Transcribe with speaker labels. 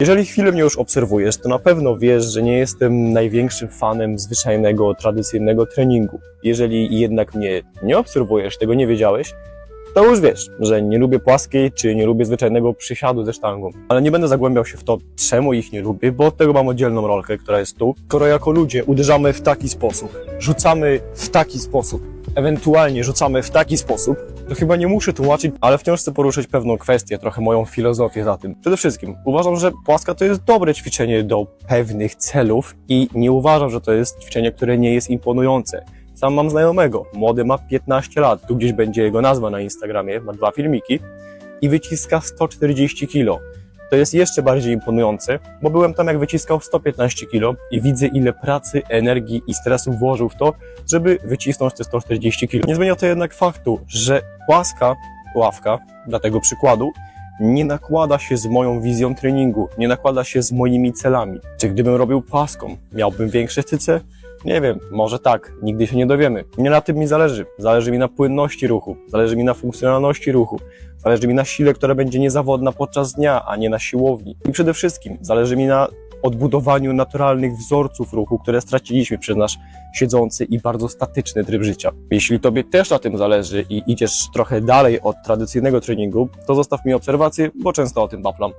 Speaker 1: Jeżeli chwilę mnie już obserwujesz, to na pewno wiesz, że nie jestem największym fanem zwyczajnego, tradycyjnego treningu. Jeżeli jednak mnie nie obserwujesz, tego nie wiedziałeś, to już wiesz, że nie lubię płaskiej, czy nie lubię zwyczajnego przysiadu ze sztangą. Ale nie będę zagłębiał się w to, czemu ich nie lubię, bo od tego mam oddzielną rolkę, która jest tu. Skoro jako ludzie uderzamy w taki sposób, rzucamy w taki sposób, ewentualnie rzucamy w taki sposób, to chyba nie muszę tłumaczyć, ale wciąż chcę poruszyć pewną kwestię, trochę moją filozofię za tym. Przede wszystkim uważam, że płaska to jest dobre ćwiczenie do pewnych celów i nie uważam, że to jest ćwiczenie, które nie jest imponujące. Sam mam znajomego, młody ma 15 lat, tu gdzieś będzie jego nazwa na Instagramie, ma dwa filmiki i wyciska 140 kg. To jest jeszcze bardziej imponujące, bo byłem tam jak wyciskał 115 kg i widzę ile pracy, energii i stresu włożył w to, żeby wycisnąć te 140 kg. Nie zmienia to jednak faktu, że płaska ławka, dla tego przykładu, nie nakłada się z moją wizją treningu, nie nakłada się z moimi celami. Czy gdybym robił płaską, miałbym większe cyce? Nie wiem, może tak, nigdy się nie dowiemy. Nie na tym mi zależy. Zależy mi na płynności ruchu, zależy mi na funkcjonalności ruchu, zależy mi na sile, która będzie niezawodna podczas dnia, a nie na siłowni. I przede wszystkim zależy mi na odbudowaniu naturalnych wzorców ruchu, które straciliśmy przez nasz siedzący i bardzo statyczny tryb życia. Jeśli Tobie też na tym zależy i idziesz trochę dalej od tradycyjnego treningu, to zostaw mi obserwację, bo często o tym baplam.